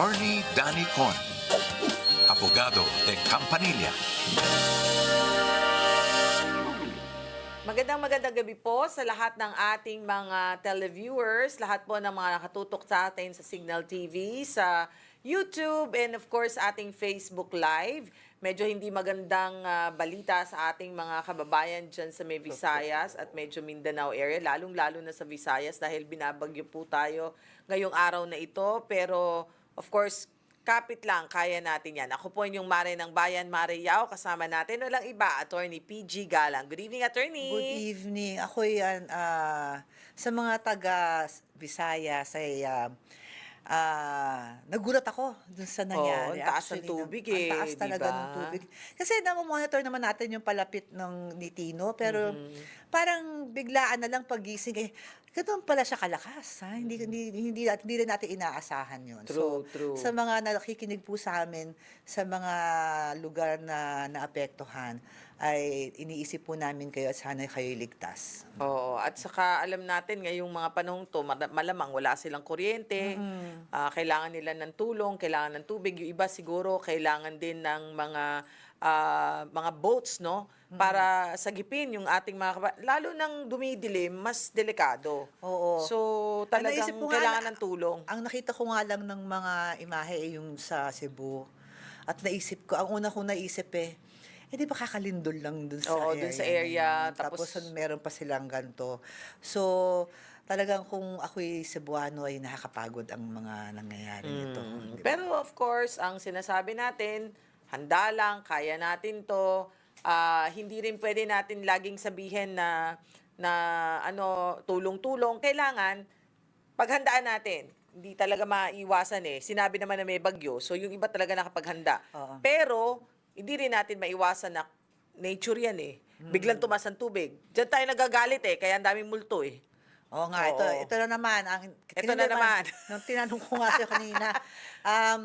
Attorney Danny Con, abogado de Campanilla. Magandang magandang gabi po sa lahat ng ating mga televiewers, lahat po ng mga nakatutok sa atin sa Signal TV, sa YouTube, and of course ating Facebook Live. Medyo hindi magandang ah, balita sa ating mga kababayan dyan sa may Visayas at medyo Mindanao area, lalong-lalo na sa Visayas dahil binabagyo po tayo ngayong araw na ito. Pero of course, Kapit lang, kaya natin yan. Ako po yung Mare ng Bayan, Mare Yao. Kasama natin, walang iba, Attorney PG Galang. Good evening, Attorney. Good evening. Ako yan, ah, sa mga taga Visayas ay ah, ah, nagulat ako dun sa nangyari. ang taas ng Actually, tubig ang eh, taas talaga ba? ng tubig. Kasi namomonitor naman natin yung palapit ng ni Tino, pero Mm-hmm. parang biglaan na lang pagising eh, ganun pala siya kalakas. Ha? Hindi, hindi, hindi, hindi rin natin inaasahan yun. True, so, true. Sa mga nakikinig po sa amin, sa mga lugar na naapektuhan, ay iniisip po namin kayo at sana kayo ligtas. Oo, at saka alam natin ngayong mga panahong to, malamang wala silang kuryente, ah, kailangan nila ng tulong, kailangan ng tubig. Yung iba siguro kailangan din ng mga ah, mga boats, no? Para sagipin yung ating mga kaba- lalo nang dumidilim, mas delikado. Oo. So, Ang talagang nga kailangan na- ng tulong. Ang nakita ko nga lang ng mga imahe ay yung sa Cebu. At naisip ko, ang una kong naisip eh, eh di ba kakalindol lang dun sa Oo, area. dun sa area, yun. tapos- Tapos, meron pa silang ganito. So, talagang kung ako'y Cebuano ay nakakapagod ang mga nangyayari nito. Mm. Di ba? Pero of course, ang sinasabi natin, handa lang, kaya natin to. Ah, hindi rin pwede natin laging sabihin na na ano tulong-tulong. Kailangan paghandaan natin. Hindi talaga maiwasan eh. Sinabi naman na may bagyo. So yung iba talaga nakapaghanda. Oo. Pero hindi rin natin maiwasan na nature yan eh. Biglang tumas ang tubig. Diyan tayo nagagalit eh. Kaya ang daming multo eh. Oo nga, ito, Oo. ito na naman. Ang, Ito na naman. Nung tinanong ko nga sa'yo kanina, um,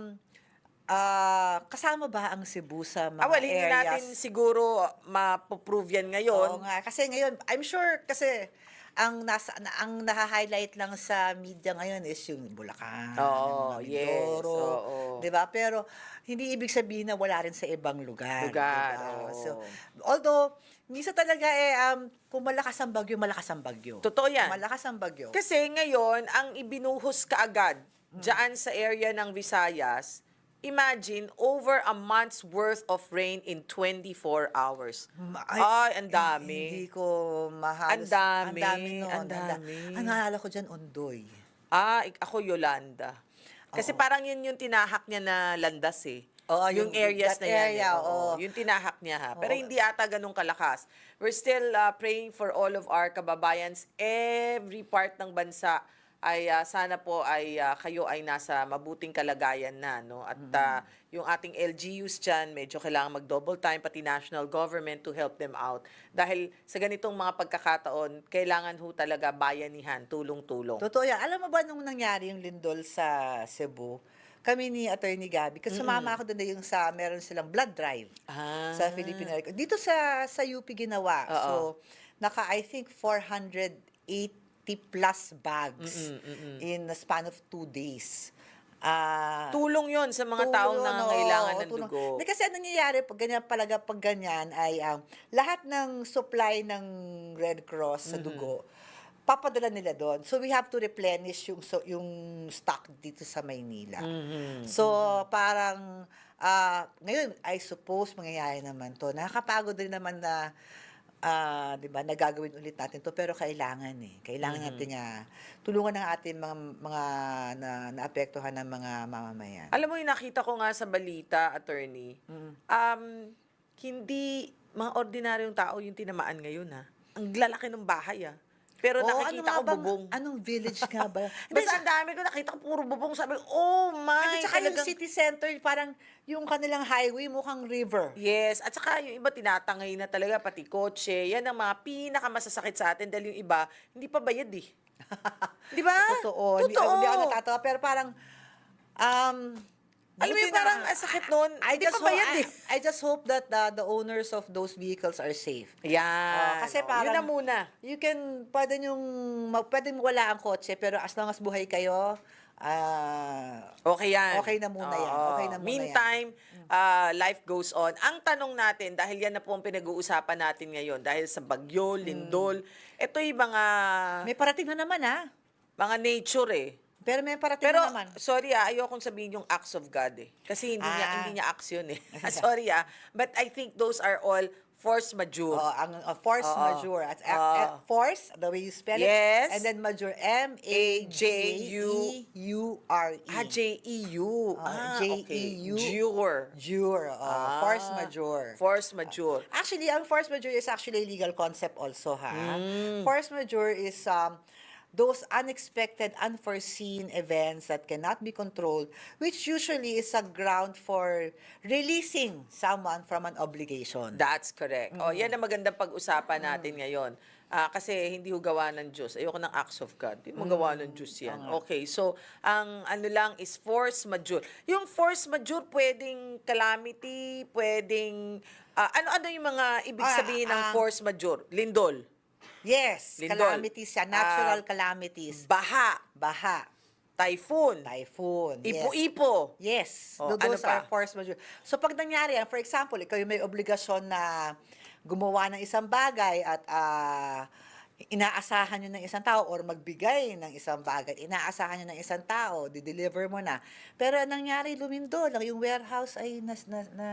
ah, kasama ba ang Cebu sa mga Ah, well, hindi areas? natin siguro mapoprove yan ngayon. Oo nga, kasi ngayon, I'm sure kasi ang nasa na- ang naha-highlight lang sa media ngayon is yung Bulacan, Oo, yung yes, Mindoro, oo. 'di ba? Pero hindi ibig sabihin na wala rin sa ibang lugar. Lugar, 'di ba? oo. So, although minsan talaga eh um, kung malakas ang bagyo, malakas ang bagyo. Totoo yan. Malakas ang bagyo. Kasi ngayon, ang ibinuhos kaagad Mm. dyan sa area ng Visayas, imagine over a month's worth of rain in 24 hours. Ma- Ay, ang Hindi dami. ko mahalos. Ang dami, Ang dami nun. ang da- dami. Ang ko dyan, Ondoy. Ah, ik- ako Yolanda. Kasi parang yun yung tinahak niya na landas eh. Oo, yung, yung- areas that na yan. eh. area, Oo, oo. Yung tinahak niya ha. Pero Oo. hindi ata ganun kalakas. We're still uh, praying for all of our kababayans, every part ng bansa ay uh, sana po ay uh, kayo ay nasa mabuting kalagayan na no at Mm-hmm. uh, yung ating LGUs diyan medyo kailangan mag double time pati national government to help them out dahil sa ganitong mga pagkakataon kailangan ho talaga bayanihan tulong-tulong Totoo yan. Alam mo ba nung nangyari yung lindol sa Cebu, kami ni Attorney Gabby, kasi sumama ako doon na yung sa, meron silang blood drive ah sa Philippine. Dito sa sa UP ginawa. Oo. So, naka I think 480 plus bags Mm-mm, mm-mm. in the span of two days. Ah, Tulong yon sa mga taong Tulong, oo, nangangailangan ng tulong. dugo. Hindi, kasi ano nangyayari pag ganyan palaga pag ganyan ay um, lahat ng supply ng Red Cross sa dugo papadala nila doon. So we have to replenish yung so, yung stock dito sa Maynila. Mhm. So parang ah, ngayon I suppose mangyayari naman to. Nakakapagod din naman na ah, 'di ba, nagagawin ulit natin to pero kailangan eh. Kailangan natin nga tulungan ng ating mga mga na naapektuhan ng mga mamamayan. Alam mo yung nakita ko nga sa balita, attorney, um, hindi mga ordinaryong tao yung tinamaan ngayon ha. Ang lalaki ng bahay ha. Pero Oo, nakikita nga ko bang- bubong. Anong village nga ba? Basta ang dami ko nakita ko puro bubong. Sabi ko, oh my. At saka yung talagang- city center, parang yung kanilang highway mukhang river. Yes, at saka yung iba tinatangay na talaga, pati kotse. Yan ang mga pinakamasasakit sa atin dahil yung iba, hindi pa bayad eh. Di ba? Totoo. Hindi, Totoo. hindi ako natatawa. Pero parang, um, Alam mo parang ang sakit nun. I just, hope, eh. I, I just hope that uh, the owners of those vehicles are safe. Yan. Oh, kasi Oh, parang- Yun na muna. You can, pwede yung, pwede wala ang kotse, pero as long as buhay kayo, ah, Okay yan. Okay na muna yan. Oo. Okay na muna Meantime, uh, life goes on. Ang tanong natin, dahil yan na po ang pinag-uusapan natin ngayon, dahil sa bagyo, lindol, ito yung mga, may parating na naman ha. mga nature eh. Pero may parating Pero, na naman. sorry ah, ayokong sabihin yung acts of God eh. Kasi hindi niya, Ah. hindi niya acts yun eh. sorry ah. But I think those are all force majeure. Oh, ang uh, force Oo. majeure. At, uh, Oo. uh, force, the way you spell it. Yes. And then majeure, M-A-J-E-U-R-E. Ah, J-E-U. Oh, ah, J-E-U. okay. Jure. Jure. oh, Ah, force majeure. Force majeure. Actually, ang force majeure is actually a legal concept also, ha? Hmm. Force majeure is um, those unexpected, unforeseen events that cannot be controlled, which usually is a ground for releasing someone from an obligation. That's correct. Oh, Mm. yan ang magandang pag-usapan natin ngayon. Ah, kasi hindi ho gawa ng Diyos. Ayoko ng acts of God. Hindi mo gawa ng Diyos yan. Okay, so ang ano lang is force majeure. Yung force majeure, pwedeng calamity, pwedeng... ah, ano-ano yung mga ibig Ah, sabihin ng ah. force majeure? Lindol, Yes, Lindol. calamities yan. Natural Ah, calamities. baha, Baha, typhoon, typhoon. yes. ipo-ipo. Yes, Oh, ano those pa? are force majeure. So pag nangyari yan, for example, ikaw yung may obligasyon na gumawa ng isang bagay at ah, inaasahan nyo ng isang tao or magbigay ng isang bagay, inaasahan nyo ng isang tao, di-deliver mo na. Pero ang nangyari, lumindo lang, yung warehouse ay nas, na, na,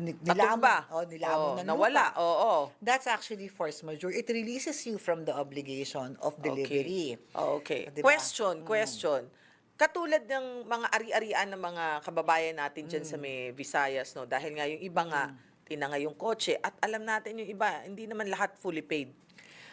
ni- nilamon. Oh, nilamon Oh, ng nawala. Oo. That's actually force majeure. It releases you from the obligation of delivery. Okay. Oh, okay. Diba? Question, question. Katulad ng mga ari-arian ng mga kababayan natin dyan Mm. sa may Visayas, no? Dahil nga yung iba nga, tinanga yung kotse. At alam natin yung iba, hindi naman lahat fully paid.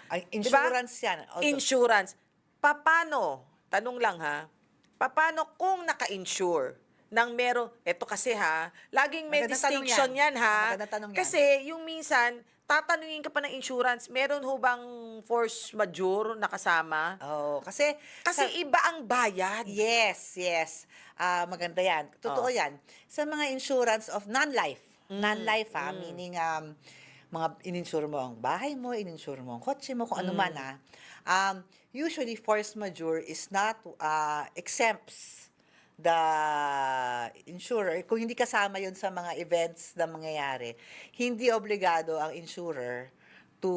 Ay, Diba? insurance yan. Although- Insurance. Paano, tanong lang ha, paano kung naka-insure nang meron, eto kasi ha, laging may tanong distinction yan. yan, ha. Tanong yan. Kasi yung minsan, tatanungin ka pa ng insurance, meron ho bang force majeure na kasama? Oh, kasi Kasi sa- iba ang bayad. Yes, yes. Ah, maganda 'yan. Totoo Oh. 'yan. Sa mga insurance of non-life. Mm, Non-life ha, meaning um mga ininsure mo ang bahay mo, ininsure mo ang kotse mo, kung ano Mm. man ha. Um, usually force majeure is not uh, exempts the insurer. Kung hindi kasama yun sa mga events na mangyayari, hindi obligado ang insurer to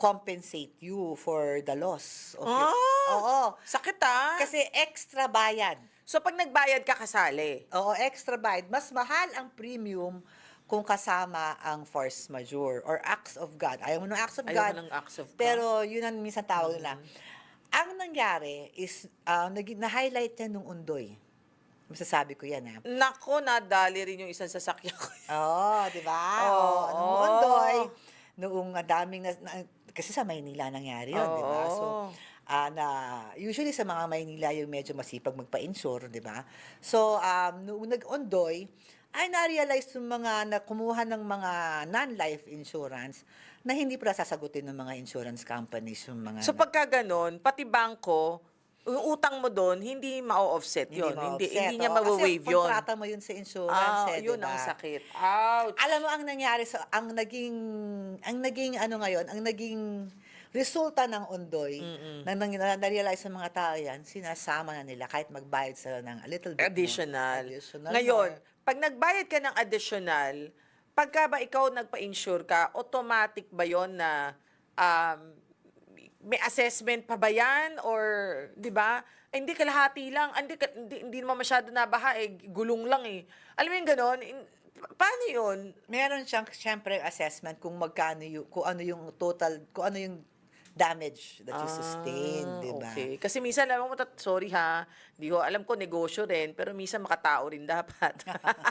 compensate you for the loss of your- Ah! Oo. Sakit ah. Kasi extra bayad. so pag nagbayad ka kasali. Oo, extra bayad. Mas mahal ang premium kung kasama ang force majeure or acts of God. Ayaw mo ng acts of Ayaw God. ng acts of God. Pero yun ang minsan tawag nila. Ang nangyari is, uh, na-highlight yan nung undoy. Masasabi ko yan ha. Nako, nadali rin yung isang sasakyan ko. Oo, di ba? Oo. Oo. Nung undoy, noong ah, daming, na, na- kasi sa Maynila nangyari yun, di ba? So, ah, na usually sa mga Maynila yung medyo masipag magpa-insure, di ba? So, um, noong nag-ondoy, ay na-realize yung mga na kumuha ng mga non-life insurance na hindi pala sasagutin ng mga insurance companies yung mga So pagka ganon, pati bangko, yung utang mo doon, hindi ma-offset yun. Hindi, ma-offset, hindi niya oo. ma-waive Kasi yun. kontrata mo yun sa insurance, Ah, eh, yun di ang sakit. Ouch! Alam mo ang nangyari sa ang naging ang naging ano ngayon, ang naging resulta ng undoy na, nang na, na-realize ng mga tao yan, sinasama na nila kahit magbayad sila ng a little bit more. Additional. Additional Ngayon, more. Pag nagbayad ka ng additional, pagka ba ikaw nagpa-insure ka, automatic ba yon na um, may assessment pa ba yan? Or, di ba? Eh, hindi kalahati lang. Hindi, hindi, hindi naman masyado nabaha eh. Gulong lang eh. Alam mo yung pa- paano yun? meron siyang syempre assessment kung magkano yung kung ano yung total, kung ano yung damage that you sustained, Ah, di ba? Okay. Kasi minsan, alam mo, tat- sorry ha, di ko, alam ko negosyo rin, pero minsan makatao rin dapat.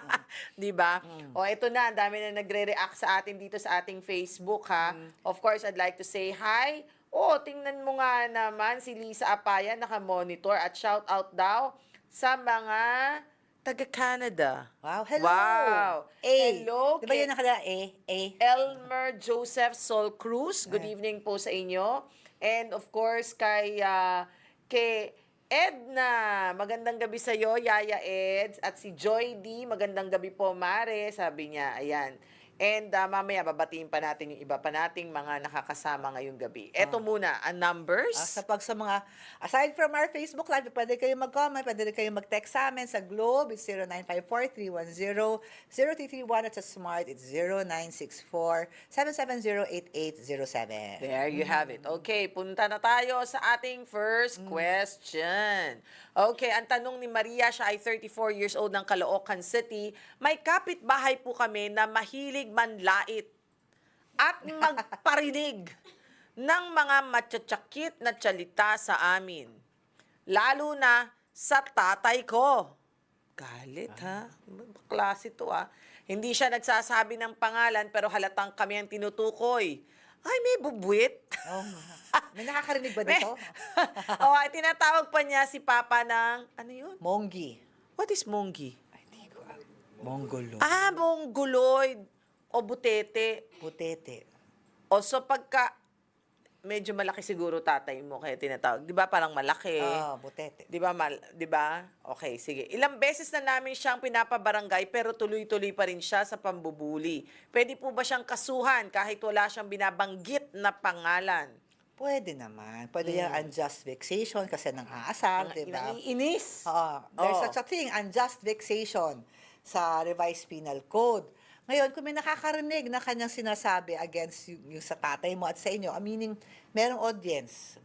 di ba? Mm. O, ito na, ang dami na nagre-react sa atin dito sa ating Facebook ha. Mm. Of course, I'd like to say hi. Oh, tingnan mo nga naman si Lisa Apaya naka-monitor at shout out daw sa mga taga-Canada. Wow, hello. Wow. A. Hello. Di ba kay- yun nakala A? A? Elmer Joseph Sol Cruz. Good evening po sa inyo. And of course, kay, ah, kay Edna, magandang gabi sa iyo, Yaya Eds. At si Joy D, magandang gabi po, Mare. Sabi niya, ayan. And ah, mamaya babatiin pa natin yung iba pa nating mga nakakasama ngayong gabi. Eto muna, ang numbers. Ah, sa pag sa mga, aside from our Facebook Live, pwede kayo mag-comment, pwede rin kayo mag-text sa amin sa Globe, it's 0954-310-0331 at sa Smart, it's 0964-770-8807. There you have it. Okay, punta na tayo sa ating first question. Okay, ang tanong ni Maria, siya ay 34 years old ng Caloocan City. May kapitbahay po kami na mahilig manlait at magparinig ng mga matyatsakit na tsalita sa amin. Lalo na sa tatay ko. Galit ha? Klase to ah. Hindi siya nagsasabi ng pangalan pero halatang kami ang tinutukoy. Ay, may bubwit. Oh, may nakakarinig ba dito? o, ay, tinatawag pa niya si Papa ng, ano yun? Monggi. What is monggi? Ay, di ko alam. Mongolo. Ah, mongoloid o butete. Putete. O so pagka, medyo malaki siguro tatay mo kaya tinatawag. Di ba parang malaki? Ah, butete. Di ba? Mal, di ba? Okay, sige. Ilang beses na namin siyang pinapabarangay pero tuloy-tuloy pa rin siya sa pambubuli. Pwede po ba siyang kasuhan kahit wala siyang binabanggit na pangalan? Pwede naman. Pwede yung unjust vexation kasi nang aasar, di ba? Iniinis. Oo. there's Oo. such a thing, unjust vexation sa revised penal code. Ngayon, kung may nakakarinig na kanyang sinasabi against yung, yung sa tatay mo at sa inyo, ah, meaning merong audience,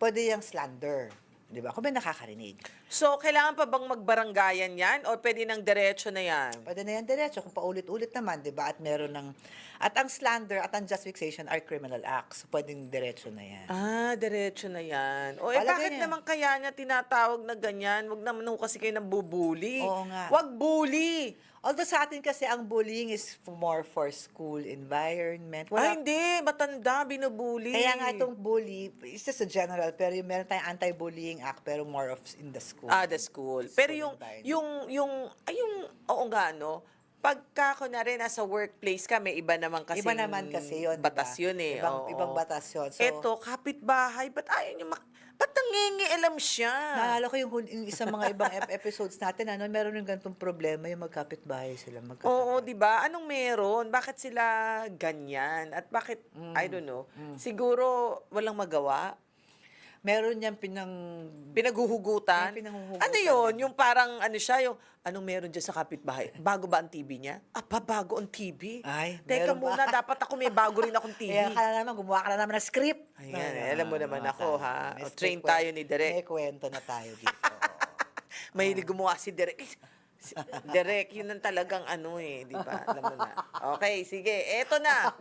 pwede yung slander. Di ba? Kung may nakakarinig. So, kailangan pa bang magbaranggayan yan? O pwede ng diretso na yan? Pwede na yan diretso kung paulit-ulit naman, di ba? At meron ng... At ang slander at unjust vexation are criminal acts. So, pwedeng diretso na yan. Ah, diretso na yan. O eh, bakit niya. naman kaya niya tinatawag na ganyan? Huwag naman ho kasi kayo nang bubuli. Oo nga. Huwag bully. Although sa atin kasi ang bullying is more for school environment. Ay, Wala, hindi. Matanda, binubuli. Kaya nga itong bully, it's just a general, pero yung meron tayong anti-bullying act, pero more of in the school. Ah, the school. Pero School yung, environment. yung, yung, ay, yung, oo nga, no? Pagka ko na rin nasa workplace ka, may iba naman kasi Iba naman kasi yun, batas ba? yun eh. Ibang, oo. ibang batas yun. So, Eto, kapitbahay, ba't ayaw niyo mak... Ba't nangingialam siya? naalala ko yung, hul- yung isang mga ibang ep- episodes natin, ano, meron yung ganitong problema, yung magkapit-bahay sila. Magkatapat. Oo, 'di ba? Anong meron? Bakit sila ganyan? At bakit Mm. I don't know. Siguro walang magawa. Meron niyang pinang... Pinaghuhugutan. May pinanghuhugutan Ano 'yon? Yung parang ano siya, yung anong meron diyan sa kapitbahay? Bago ba ang TV niya? Ah, pa bago ang TV. Ay, Teka meron ba? muna, dapat ako may bago rin akong TV. Kaya ka na naman, gumawa ka na naman ng script. Ayan, Ay, eh, alam mo naman ah, ako, ha? may O, train kwento- tayo ni Direk. May kwento na tayo dito. Mahilig gumawa si Derek. Si- Derek, yun ang talagang ano eh, di ba? Alam mo na. Okay, sige. Eto na.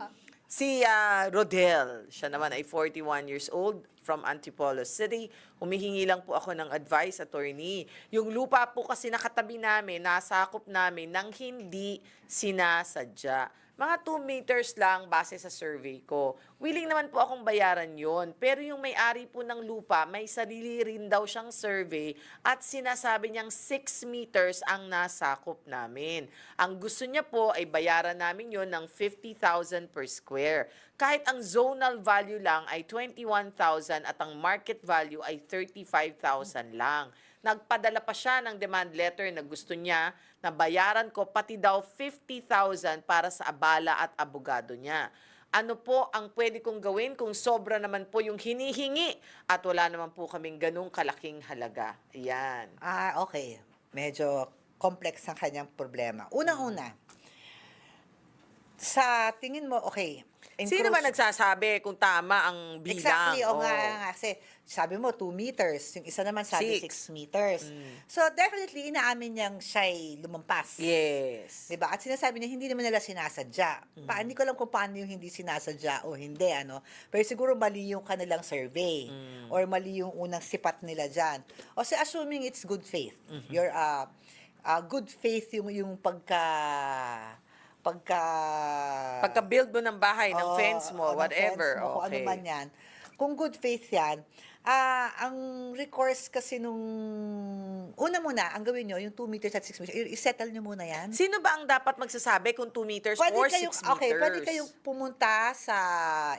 Si ah, Rodel, siya naman ay 41 years old from Antipolo City. Humihingi lang po ako ng advice, attorney. Yung lupa po kasi nakatabi namin, nasakop namin ng hindi sinasadya. Mga 2 meters lang base sa survey ko. Willing naman po akong bayaran yon. Pero yung may-ari po ng lupa, may sarili rin daw siyang survey at sinasabi niyang 6 meters ang nasakop namin. Ang gusto niya po ay bayaran namin yon ng 50,000 per square. Kahit ang zonal value lang ay 21,000 at ang market value ay 35,000 lang. Nagpadala pa siya ng demand letter na gusto niya na bayaran ko pati daw 50,000 para sa abala at abogado niya. Ano po ang pwede kong gawin kung sobra naman po yung hinihingi at wala naman po kaming ganung kalaking halaga. Ayan. Ah, okay. Medyo complex ang kanyang problema. Unang-una, sa tingin mo, okay. Sino ba nagsasabi kung tama ang bilang? Exactly, o Oo. nga, nga. Kasi sabi mo 2 meters, yung isa naman sabi Six. 6 meters. Mm. So definitely inaamin niyang siya'y lumampas. Yes. 'Di ba? At sinasabi niya hindi naman nila sinasadya. Mm. Pa, hindi ko alam kung paano yung hindi sinasadya o hindi ano. Pero siguro mali yung kanilang survey Mm. or mali yung unang sipat nila diyan. O si assuming it's good faith. Mm-hmm. Your uh, uh, good faith yung yung pagka pagka Pagka-build mo ng bahay, ng Oo, fence mo, o ng whatever. fence mo, kung ano okay. man yan. Kung good faith yan, ah ang recourse kasi nung, una muna, ang gawin nyo, yung 2 meters at 6 meters, i-settle nyo muna yan. Sino ba ang dapat magsasabi kung 2 meters or 6 kayong, meters? okay, pwede kayong pumunta sa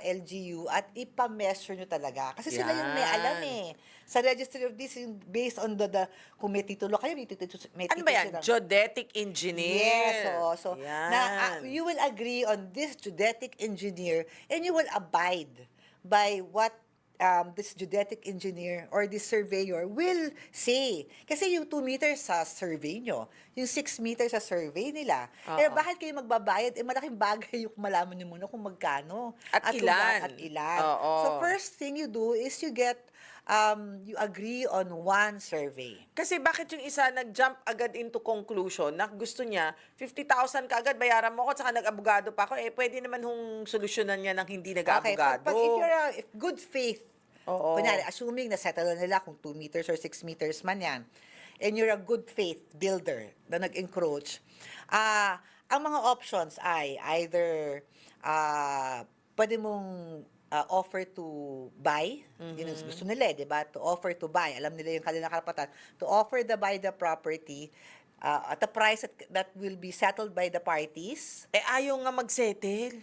LGU at ipa-measure nyo talaga. Kasi sila yung may Yan. alam eh. Sa registry of this, based on the, the kung may titulo kayo, may titulo, may Ano ba yan? titulo- Geodetic engineer. Yes, so, Yan. na, ah, you will agree on this geodetic engineer and you will abide by what um, this geodetic engineer or this surveyor will say. Kasi yung 2 meters sa survey nyo, yung 6 meters sa survey nila, eh Oo. bakit kayo magbabayad? Eh malaking bagay yung malaman nyo muna kung magkano. At kung ilan. At ilan. Oo. So first thing you do is you get, um, you agree on one survey. Kasi bakit yung isa nag-jump agad into conclusion na gusto niya, 50,000 ka agad, bayaran mo ako, tsaka nag-abogado pa ako, eh pwede naman hong solusyonan niya ng hindi Okay, nag-abogado. pag, pag if you're a, if good faith, Oo. kunyari, assuming na settle na nila kung 2 meters or 6 meters man yan, and you're a good faith builder na nag-encroach, ah ang mga options ay either ah pwede mong ah, offer to buy, yun ang gusto nila, eh, di ba? To offer to buy, alam nila yung kanilang karapatan, to offer the buy the property ah, at a price that, that will be settled by the parties. Eh, ayaw nga mag-settle.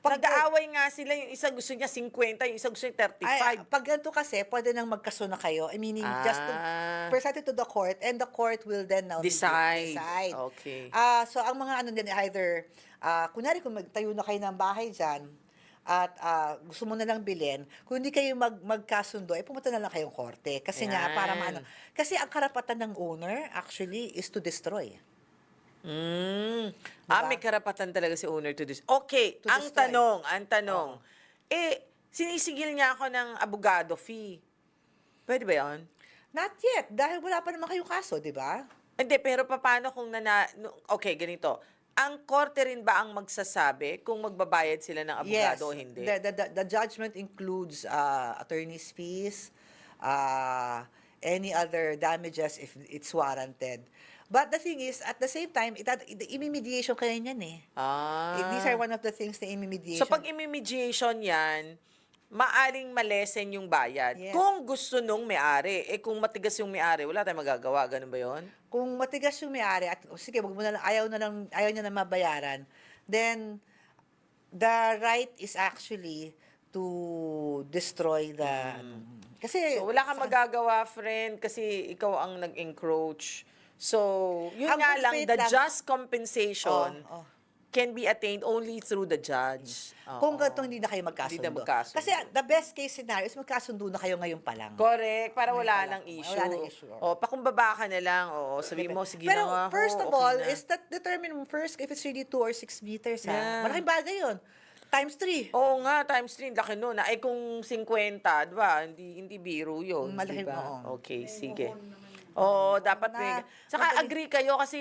Pag- Nag-aaway nga sila, yung isa gusto niya 50, yung isa gusto niya 35. Ay, pag ganito kasi, pwede nang magkaso na kayo. I meaning, just to Ah. present it to the court and the court will then now Decide. decide. Okay. Ah, so, ang mga ano din, either, ah, kunyari kung magtayo na kayo ng bahay dyan, at ah, gusto mo na lang bilhin, kung hindi kayo mag, magkasundo, eh pumunta na lang kayong korte. Kasi nga, Yan. para maano. Kasi ang karapatan ng owner, actually, is to destroy. Mm. Ah, may karapatan talaga si owner to this. Okay, To ang destroy. tanong, ang tanong. Eh, sinisigil niya ako ng abogado fee. Pwede ba yun? Not yet, dahil wala pa naman kayong kaso, di ba? Hindi, pero paano kung nana... no- Okay, ganito. Ang korte rin ba ang magsasabi kung magbabayad sila ng abogado o hindi? The, the, the, the judgment includes uh, attorney's fees, uh, any other damages if it's warranted. But the thing is, at the same time, it, it, imimediation kayo niyan eh. Ah. These are one of the things na imimediation. So pag imimediation yan, maaring malesen yung bayad. Yes. Kung gusto nung may-ari. Eh kung matigas yung may-ari, wala tayong magagawa. Ganun ba yun? kung matigas yung may-ari at oh, sige, wag mo na lang, ayaw na lang, ayaw niya na mabayaran, then the right is actually to destroy the ano. Kasi Mm. So wala kang magagawa, friend, kasi ikaw ang nag-encroach. So, yun Ang nga good lang, faith the lang- just compensation Oh, oh. can be attained only through the judge. Kung Oo. ganito hindi na kayo magkasundo. Hindi na magkasundo. Kasi the best case scenario is magkasundo na kayo ngayon pa lang. Correct, para wala Wala nang issue. wala nang issue. O, pakumbaba ka na lang. O, sabi mo, sige Pero na nga first of all, is that determine mo first if it's really 2 or 6 meters. Ha? Yeah. Malaking bagay yun. Times 3. Oo nga, times 3, laki nun. Ay kung 50, di ba? Hindi, hindi biro yun. Malaki, di ba? oo. Okay, sige. Oo, dapat may... Na- Saka madali- agree kayo kasi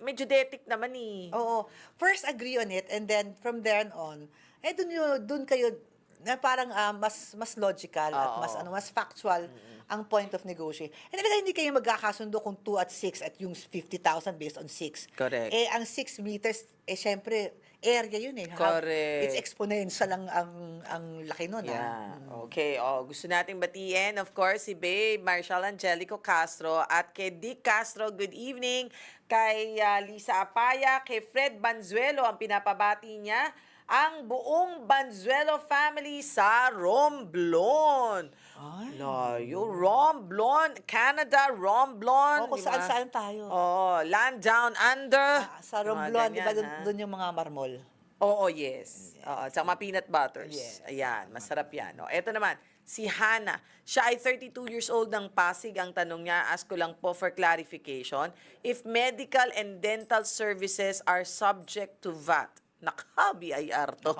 medyo detic naman eh. Oo. First agree on it and then from then on, eh dun, yun, dun kayo na parang ah, mas mas logical at Oo. mas ano mas factual ang point of negotiation. Eh talaga hindi kayo magkakasundo kung 2 at 6 at yung 50,000 based on 6. Correct. Eh ang 6 meters eh syempre area yun eh. Correct. It's exponential ang ang ang laki nun. ah. Yeah. Okay. Oh, gusto nating batiin, of course, si Babe Marshall Angelico Castro at kay Dick Castro, good evening. Kay ah, Lisa Apaya, kay Fred Banzuelo, ang pinapabati niya ang buong Banzuelo family sa Romblon. Ay. Layo, Romblon, Canada, Romblon. Oo, kung di ba? saan-saan tayo. Oh, land down under. Ah, sa Romblon, di ba dun yung mga marmol? Oo, yes. Oo, tsaka mga peanut butters. Yes. Ayan, masarap yan. O, eto naman, si Hannah. Siya ay 32 years old ng Pasig. Ang tanong niya, ask ko lang po for clarification, if medical and dental services are subject to VAT, naka, BIR to.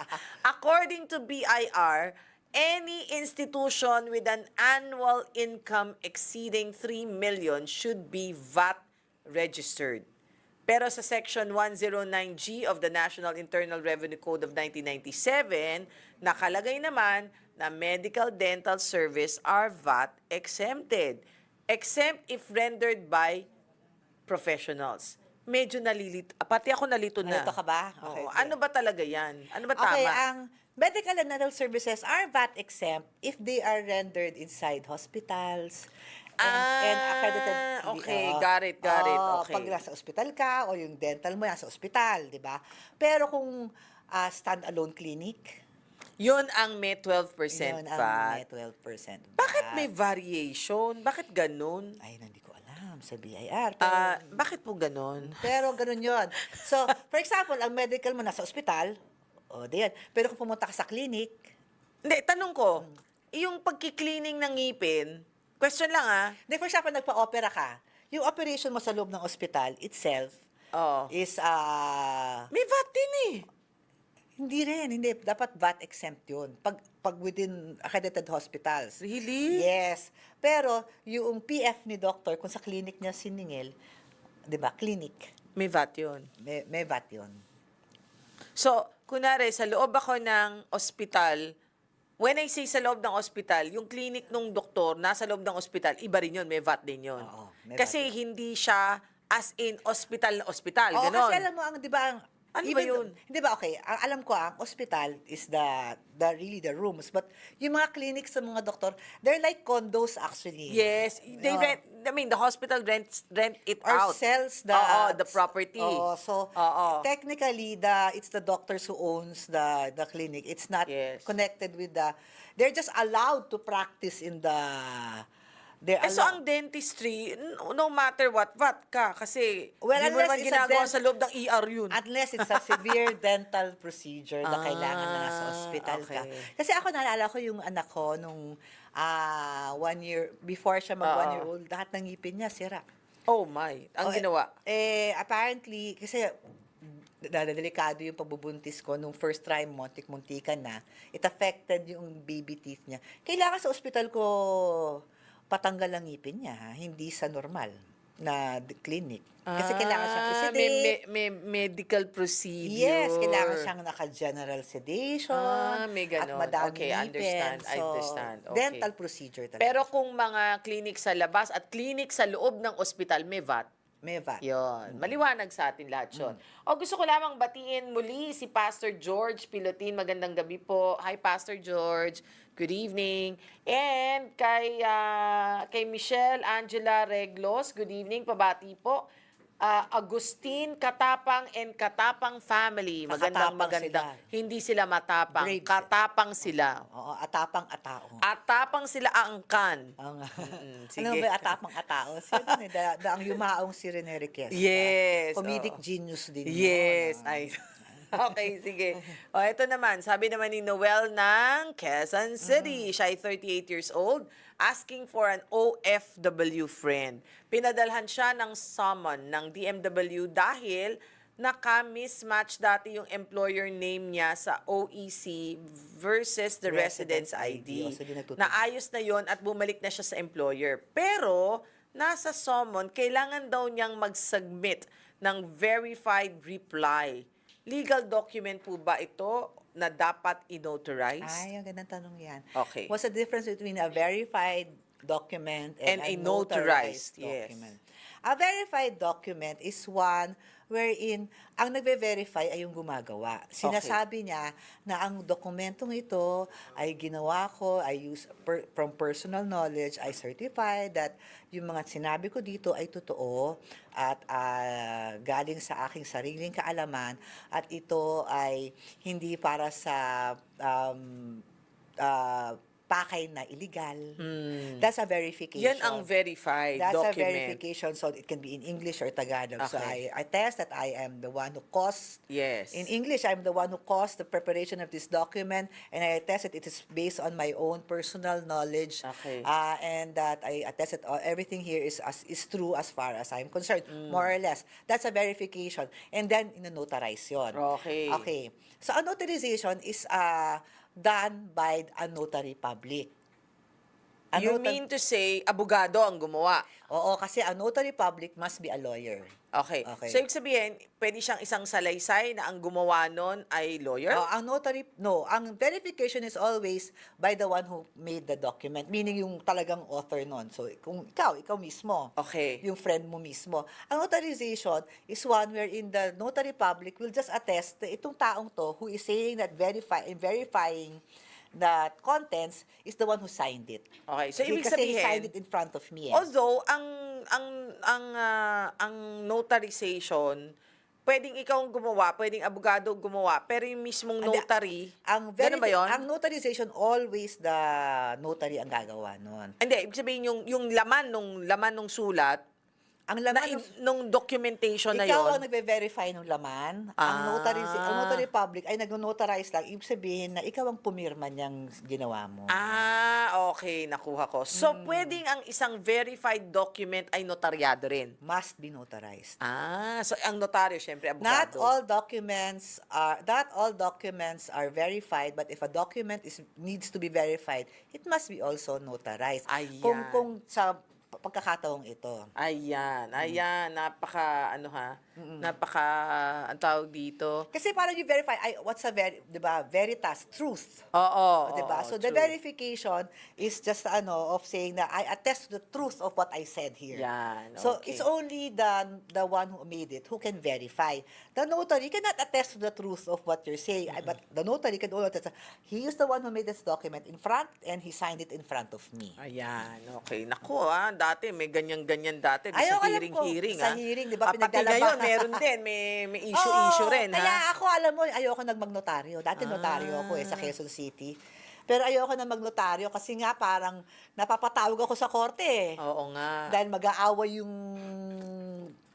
According to BIR, any institution with an annual income exceeding 3 million should be VAT registered. Pero sa Section 109G of the National Internal Revenue Code of 1997, nakalagay naman na medical dental service are VAT exempted, except if rendered by professionals. Medyo nalilit, pati ako nalito na. Nalito ka ba? Okay, Oo. sige. Ano ba talaga yan? Ano ba tama? Okay, ang medical and dental services are VAT exempt if they are rendered inside hospitals and, and accredited. Ah, okay. Oo. Got it, got it. Oo, Okay. Pag nasa ospital ka o yung dental mo nasa ospital, di ba? Pero kung ah, stand-alone clinic, Yun ang may 12% Yun ang VAT. may 12% Bakit VAT. may variation? Bakit ganun? Ay, hindi ko alam sa BIR. Pero, Ah, bakit po ganun? pero ganun yun. So, for example, ang medical mo nasa ospital, o diyan. Pero kung pumunta ka sa clinic, Hindi, tanong ko, yung pagki-cleaning ng ngipin, question lang ah. Hindi, for example, nagpa-opera ka, yung operation mo sa loob ng ospital itself Oh. is, ah, May VAT din eh. hindi rin, hindi. Dapat VAT exempt yun. Pag, pag within accredited hospitals. Really? Yes. Pero, yung PF ni doctor, kung sa clinic niya siningil, di ba, clinic, May VAT yun. may, may VAT yun. So, kunwari, sa loob ako ng ospital, when I say sa loob ng ospital, yung clinic nung doktor, nasa loob ng ospital, iba rin yun, may VAT din yun. Oo, may Kasi VAT hindi siya as in hospital na ospital, Oo, ganon. kasi alam mo, ang, di ba, ang, Ano ba yun? Hindi ba, okay, ang alam ko, ang hospital is the, the really the rooms. But yung mga clinics sa mga doktor, they're like condos actually. Yes, they Oo. rent, I mean, the hospital rents rent it or out. sells the Oo, the property. Oo, so Oo. technically the it's the doctors who owns the the clinic. It's not Yes. connected with the they're just allowed to practice in the they're Eh, so, ang dentistry, no, matter what, VAT ka. Kasi, Well, hindi mo unless naman ginagawa sa loob ng ER yun. Unless it's a severe dental procedure na Ah, kailangan na nasa hospital ka. okay. Kasi ako naalala ko yung anak ko nung ah, one year, before siya mag Oo. one year old, lahat ng ngipin niya sira. oh my, ang Oh, ginawa. Eh, apparently, kasi delikado yung pagbubuntis ko nung first try, montik-muntikan na. It affected yung baby teeth niya. Kailangan sa ospital ko patanggal ang ngipin niya, ha? hindi sa normal na clinic. Kasi kailangan siyang Ah, isedate. may, may, may medical procedure. Yes, kailangan siyang naka-general sedation. Ah, may At ganon. madaming Okay, ngipin. understand. I So, understand. Okay. dental procedure talaga. Pero kung mga clinic sa labas at clinic sa loob ng ospital, may VAT. may VAT. Yon, maliwanag sa atin lahat yun. O gusto ko lamang batiin muli si Pastor George Pilotin. Magandang gabi po. Hi, Pastor George. Good evening. And kay, ah, kay Michelle Angela Reglos, good evening. Pabati po. Ah, Agustin Katapang and Katapang family. Magandang magandang. sila. Hindi sila matapang. Brave. Katapang sila. Oo, atapang atao. Atapang sila angkan. Ang, Mm, ano sige. ba yung atapang atao? Sino da, da, ang yumaong si Rene Requesta. Yes, Comedic oo. genius din yun. Yes. Ah. Ay. okay, sige. O, ito naman. Sabi naman ni Noel ng Quezon City. Siya ay 38 years old. Asking for an OFW friend. Pinadalhan siya ng summon ng DMW dahil naka-mismatch dati yung employer name niya sa OEC versus the residence Residence ID. ID. O, sige, nagtuturo. Naayos na yon at bumalik na siya sa employer. Pero, nasa summon, kailangan daw niyang mag-submit ng verified reply. Legal document po ba ito na dapat i-notarize? Ay, ang gandang tanong yan. Okay. What's the difference between a verified document And and, a notarized, yes. document? A verified document is one wherein ang nagve-verify ay yung gumagawa. Sinasabi niya na ang dokumentong ito ay ginawa ko, I use per- from personal knowledge, I certify that yung mga sinabi ko dito ay totoo at ah, galing sa aking sariling kaalaman at ito ay hindi para sa um, ah, pakay na illegal. That's a verification. Yan ang verified That's a document. verification. So it can be in English or Tagalog. So Okay. I, I test that I am the one who caused Yes. in English, I'm the one who caused the preparation of this document, and I attest that it is based on my own personal knowledge, Okay. uh, and that I attest that uh, everything here is as is true as far as I'm concerned, Mm. more or less. That's a verification, and then inonotarize yon. Okay. Okay. So a notarization is uh, done by a notary public. A you mean to say, abogado ang gumawa? Oo, kasi a notary public must be a lawyer. Okay. Okay. So, ibig sabihin, pwede siyang isang salaysay na ang gumawa nun ay lawyer? Oh, ang notary, no, ang verification is always by the one who made the document, meaning yung talagang author nun. So, kung ikaw, ikaw mismo, Okay. yung friend mo mismo. Ang notarization is one wherein the notary public will just attest na itong taong to who is saying that verify, and verifying that contents is the one who signed it. Okay. So, ibig Kasi sabihin, he signed it in front of me. eh. Although ang ang ang ah, ang notarization pwedeng ikaw ang gumawa, pwedeng abogado ang gumawa, pero yung mismong notary, Ang ganun ba yun? Ang notarization, always the notary ang gagawa nun. Hindi, ibig sabihin yung, yung laman nung laman nung sulat, Ang na, laman, in- nung documentation na ikaw yun. ang nagve-verify ng laman. Ah. Ang notary, ang notary public ay nag-notarize lang. Ibig sabihin na ikaw ang pumirma niyang ginawa mo. Ah, okay, nakuha ko. So, Hmm. pwedeng ang isang verified document ay notaryado rin. Must be notarized. Ah, so ang notaryo, syempre, Not abogado. all documents are not all documents are verified, but if a document is needs to be verified, it must be also notarized. Ayan. Kung kung sa pagkakataong ito. Ayan, ayan, napaka, ano ha, napaka, ang tawag dito. Kasi parang you verify, ay, what's a ver, di ba, veritas, truth. Oo, di ba? oo, So the true. verification is just ano of saying na I attest to the truth of what I said here. Yan, So okay. it's only the the one who made it who can verify. The notary cannot attest to the truth of what you're saying, ay, but the notary can only attest. He is the one who made this document in front and he signed it in front of me. Ayan, okay. Naku, ah, dati may ganyan-ganyan dati. Di Ayaw, sa alam ko. hearing-hearing, Sa ah. hearing, di ba, Ah, Pati meron din. May, may issue-issue Oo, rin, Kaya ha? ako, alam mo, ayoko nagmagnotaryo. Dati notaryo ako eh, sa Ah. Quezon City. Pero ayoko na magnotaryo kasi nga parang napapatawag ako sa korte eh. Oo nga. Dahil mag-aaway yung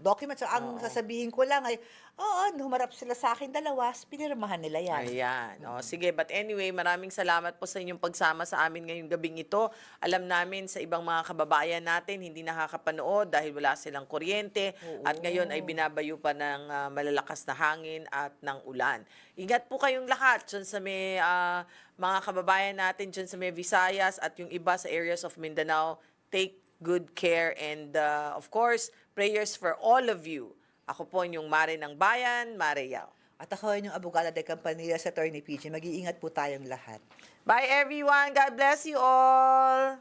documents. So, ang Oo. sasabihin ko lang ay, oo, humarap sila sa akin dalawa, pinirmahan nila yan. Ayan. O, sige, but anyway, maraming salamat po sa inyong pagsama sa amin ngayong gabing ito. Alam namin sa ibang mga kababayan natin, hindi nakakapanood dahil wala silang kuryente at ngayon ay binabayo pa ng ah, malalakas na hangin at ng ulan. Ingat po kayong lahat dyan sa may ah, mga kababayan natin dyan sa may Visayas at yung iba sa areas of Mindanao. Take good care, and uh, of course, prayers for all of you. Ako po yung Mare ng Bayan, Mare Yao. At ako yung abogada de Campanilla sa Attorney PJ. Mag-iingat po tayong lahat. Bye everyone. God bless you all.